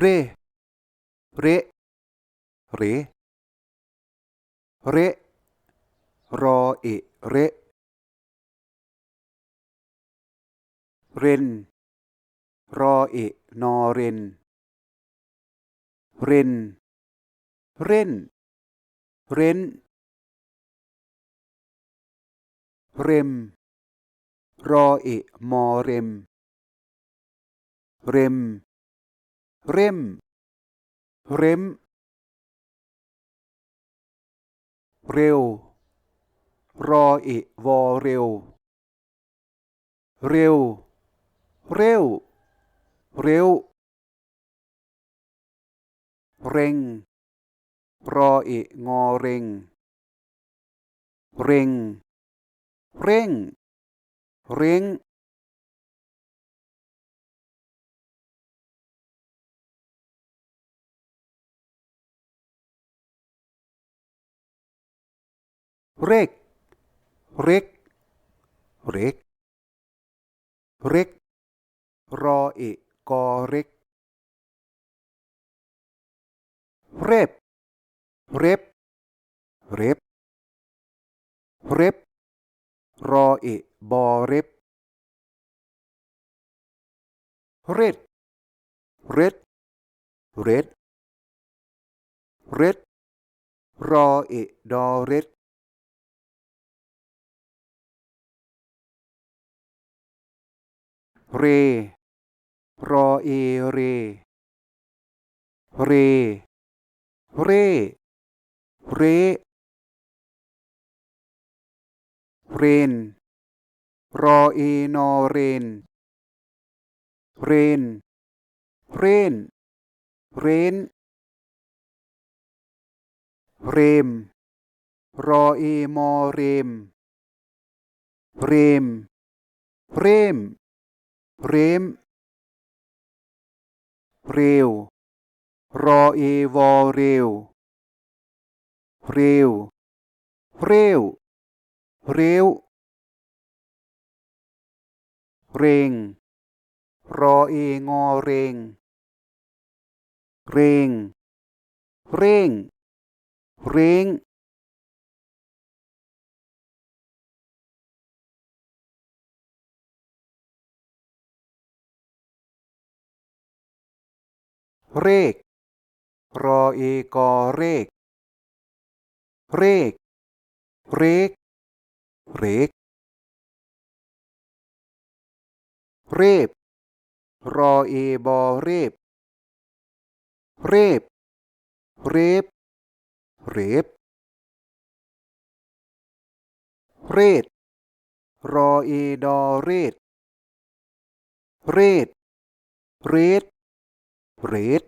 เร เร เร เร รอเอ เร เรน รอเอนอเรน เรน เรน เรน เรม รอเอมอเรม เรม เรมเร็ม เร็ว รอเอวอเร็ว เร็ว เร็ว เร็ว เร่ง รอเองอเร่ง เร่ง เร่ง เร่ง เร็กเร็กเร็กเร็กรอเอกอเร็กเรบเรบเรบเรบรอเอบอเรบเร็ดเร็ดเร็ดเร็ดรอเอดอเร็ด เร รอเอเร เร เร เร เรน รอเอนอเรน เรน เรน เรน เรม รอเอมอเรม เรม เรม เรม เร็ว รอเอวอเร็ว เร็ว เร็ว เร็ว เร่ง รอเองอเร่ง เร่ง เร่ง เร่ง เรก รอเอกอเรก เรก เรก เรก เรบ รอเอบอเรบ เรบ เรบ เรบ เรด รอเอดอเรด เรด เรด เรด